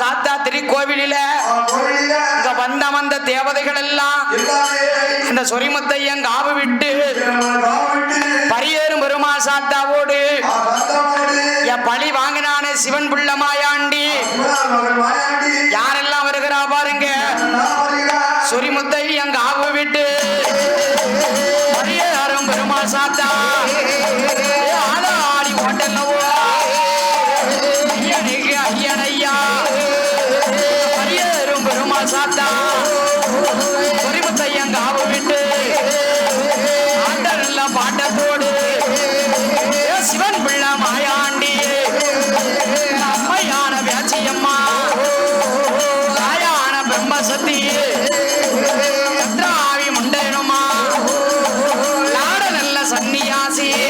சாத்தாத்திரி கோவிலில இங்க வந்த வந்த தேவதைகள் எல்லாம் அந்த சொரிமுத்தையங்க ஆவு விட்டு பரியேறும் பெருமா சாத்தாவோடு. என் பழி வாங்கினானே சிவன் பிள்ள மாயாண்டி. யாரெல்லாம் வருகிறா பாருங்க. சொரிமுத்தை எங்க ஆவு விட்டு சாத்தா சொரிமுத்தையங்காவு விட்டு ஆண்டல்ல பாட்ட போடு. சிவன் பிள்ளை மாயாண்டியே. அம்மையான வியாச்சியம்மா. தாயான பிரம்மசத்தியே சத்ராவி முண்டனுமா நாட நல்ல சன்னியாசியே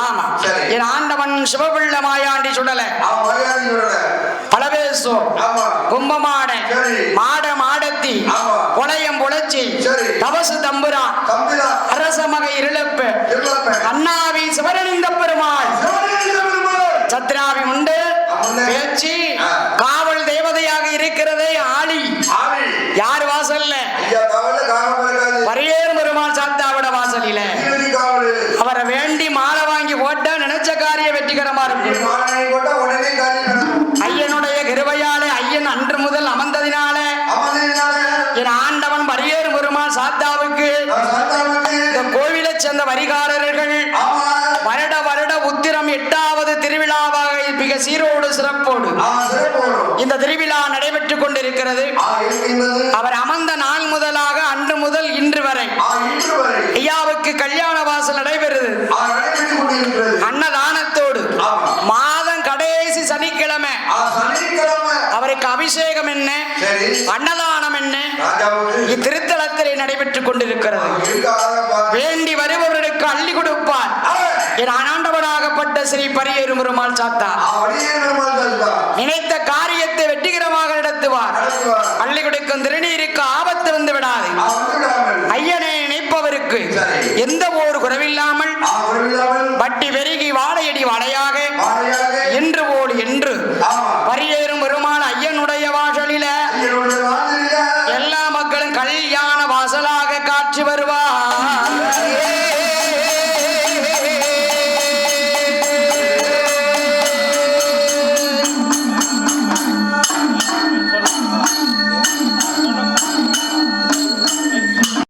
ஆமா. என் ஆண்டவன் சிவபிள்ள மாயாண்டி சுடல. பல கும்பமாட மாட மாடத்தி கொலையம் புழைச்சி தவசு தம்புரான் அரசமக இருளப்ப அண்ணாவி சிவர முதல் அமர்ந்ததினாலே என் ஆண்டவன் பரியேறு பெருமாள் சாத்தாவுக்கு இந்த கோவிலை சேர்ந்த வரிகாரர்கள் வருட வருட உத்திரம் எட்டாவது திருவிழாவாக மிக சீரோடு சிறப்போடு இந்த திருவிழா நடைபெற்றுக் கொண்டிருக்கிறது. அவர் அமர்ந்த நாள் முதலாக அன்று முதல் இன்று வரை ஐயாவுக்கு கல்யாண வாசல் நடைபெறுது. ஆ நடைபெற்றுக் கொண்டிருக்கிறது அன்னதானத்தோடு ஆமா மாதம் கடைசி சனிக்கிழமை. அவருக்கு அபிஷேகம் என்ன? அன்னதானம் என்ன? இத்திருத்தலத்திலே நடைபெற்றுக் கொண்டிருக்கிறது. வேண்டி வருபவர்களுக்கு அள்ளி கொடுப்பார். என் ஆண்டவனாகப்பட்ட ஸ்ரீ பரியேறும் பெருமாள் சாத்தா. நினைத்த காரியத்தை வெற்றிகரமாக நடத்துவார். அள்ளி கொடுக்கும் திருநீருக்கு ஆபத்து வந்து விடாது ஐயனை நினைப்பவருக்கு. எந்த ஒரு குறைவில்லாமல். வட்டி பெருகி